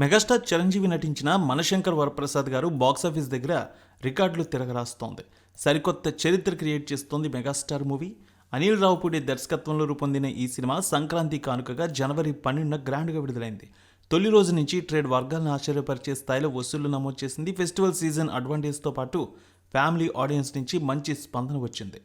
Megastar Chiranjeevi నటించిన మనశంకర్ వరప్రసాద్ గారు box office దగ్గర రికార్డులు తిరగరాస్తోంది. సరికొత్త చరిత్ర క్రియేట్ చేస్తోంది మెగాస్టార్ మూవీ. అనిల్ రావుపూడి దర్శకత్వంలో రూపొందిన ఈ సినిమా సంక్రాంతి కానుకగా జనవరి పన్నెండున గ్రాండ్గా విడుదలైంది. తొలి రోజు నుంచి ట్రేడ్ వర్గాలను ఆశ్చర్యపరిచే స్థాయిలో వసూళ్ళు నమోదు చేసింది. ఫెస్టివల్ సీజన్ అడ్వాంటేజ్తో పాటు ఫ్యామిలీ ఆడియన్స్ నుంచి మంచి స్పందన వచ్చింది.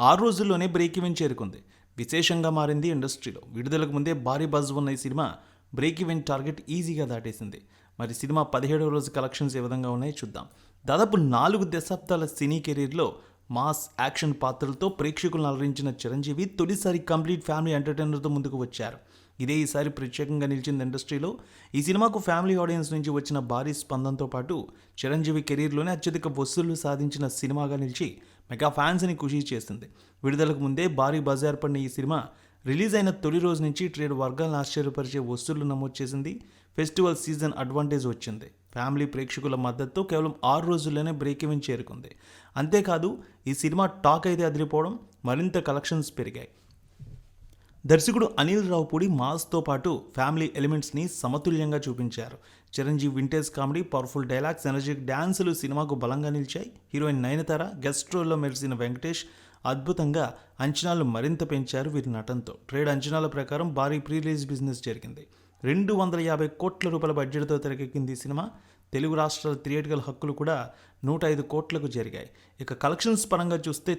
ఆరు రోజుల్లోనే బ్రేక్ ఈవెన్ చేరుకుంది. విశేషంగా మారింది ఇండస్ట్రీలో. విడుదలకు ముందే భారీ బజ్ ఉన్న ఈ సినిమా బ్రేక్ ఈవెన్ టార్గెట్ ఈజీగా దాటేసింది. మరి సినిమా పదిహేడవ రోజు కలెక్షన్స్ ఏ విధంగా ఉన్నాయో చూద్దాం. దాదాపు నాలుగు దశాబ్దాల సినీ కెరీర్లో మాస్ యాక్షన్ పాత్రలతో ప్రేక్షకులను అలరించిన చిరంజీవి తొలిసారి కంప్లీట్ ఫ్యామిలీ ఎంటర్టైనర్తో ముందుకు వచ్చారు. ఇదే ఈసారి ప్రత్యేకంగా నిలిచింది ఇండస్ట్రీలో. ఈ సినిమాకు ఫ్యామిలీ ఆడియన్స్ నుంచి వచ్చిన భారీ స్పందనతో పాటు చిరంజీవి కెరీర్లోనే అత్యధిక వసూళ్ళు సాధించిన సినిమాగా నిలిచి మెగా ఫ్యాన్స్ని ఖుషి చేసింది. విడుదలకు ముందే భారీ బజ్ ఏర్పడిన ఈ సినిమా రిలీజ్ అయిన తొలి రోజు నుంచి ట్రేడ్ వర్గాలను ఆశ్చర్యపరిచే వస్తువులు నమోదు చేసింది. ఫెస్టివల్ సీజన్ అడ్వాంటేజ్ వచ్చింది. ఫ్యామిలీ ప్రేక్షకుల మద్దతు కేవలం ఆరు రోజుల్లోనే బ్రేక్ ఈవెన్ చేరుకుంది. అంతేకాదు ఈ సినిమా టాక్ అయితే అదిరిపోవడం మరింత కలెక్షన్స్ పెరిగాయి. దర్శకుడు అనిల్ రావుపూడి మాస్తో పాటు ఫ్యామిలీ ఎలిమెంట్స్ని సమతుల్యంగా చూపించారు. Chiranjeevi vintage comedy powerful dialogues energetic డ్యాన్సులు సినిమాకు బలంగా నిలిచాయి. హీరోయిన్ నయనతార గెస్ట్ రోల్లో మెరిసిన వెంకటేష్ అద్భుతంగా అంచనాలు మరింత పెంచారు వీరి నటనతో. ట్రేడ్ అంచనాల ప్రకారం భారీ ప్రీ రిలీజ్ బిజినెస్ జరిగింది. రెండు వందల యాభై కోట్ల రూపాయల బడ్జెట్తో తెరకెక్కింది ఈ సినిమా. తెలుగు రాష్ట్రాల థియేటికల్ హక్కులు కూడా నూట ఐదు కోట్లకు జరిగాయి. ఇక కలెక్షన్స్ పరంగా చూస్తే